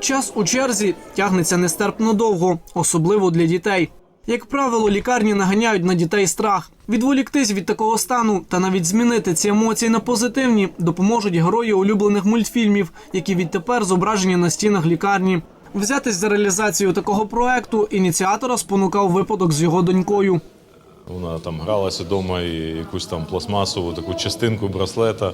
Час у черзі тягнеться нестерпно довго, особливо для дітей. Як правило, лікарні наганяють на дітей страх. Відволіктись від такого стану та навіть змінити ці емоції на позитивні допоможуть герої улюблених мультфільмів, які відтепер зображені на стінах лікарні. Взятись за реалізацію такого проекту ініціатора спонукав випадок з його донькою. Вона там гралася вдома і якусь там пластмасову таку частинку браслета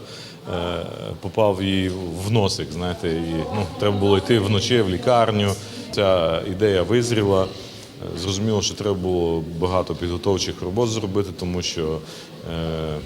е, попав їй в носик. Знаєте, і ну, треба було йти вночі в лікарню. Ця ідея визріла. Е, Зрозуміло, що треба було багато підготовчих робот зробити, тому що е,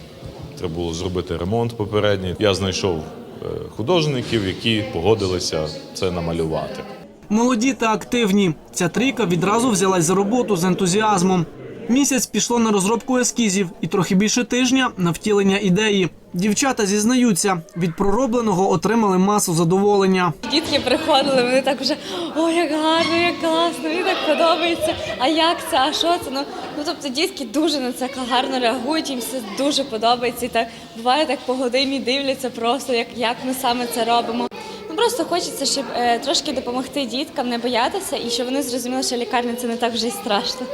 треба було зробити ремонт попередній. Я знайшов е, художників, які погодилися це намалювати. Молоді та активні. Ця трійка відразу взялась за роботу з ентузіазмом. Місяць пішло на розробку ескізів і трохи більше тижня на втілення ідеї. Дівчата зізнаються, від проробленого отримали масу задоволення. Дітки приходили, вони так вже о, як гарно, як класно, мені так подобається. А як це? А що це? Ну, ну тобто дітки дуже на це гарно реагують, їм все дуже подобається. І так буває так по годині дивляться просто, як, як ми саме це робимо. Ну просто хочеться, щоб е, трошки допомогти діткам не боятися і щоб вони зрозуміли, що лікарня це не так вже й страшно.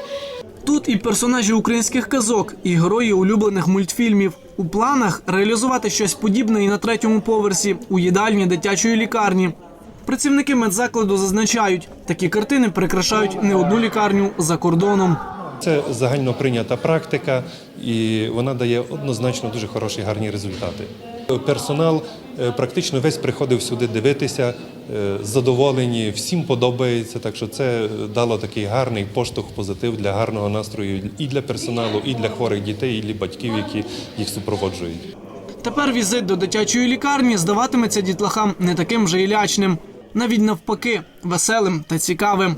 Тут і персонажі українських казок, і герої улюблених мультфільмів. У планах реалізувати щось подібне і на третьому поверсі у їдальні дитячої лікарні. Працівники медзакладу зазначають, такі картини прикрашають не одну лікарню за кордоном. Це загально прийнята практика, і вона дає однозначно дуже хороші гарні результати. Персонал практично весь приходив сюди дивитися, е, задоволені, всім подобається. Так що це дало такий гарний поштовх, позитив для гарного настрою і для персоналу, і для хворих дітей, і для батьків, які їх супроводжують. Тепер візит до дитячої лікарні здаватиметься дітлахам не таким вже і лячним, навіть навпаки, веселим та цікавим.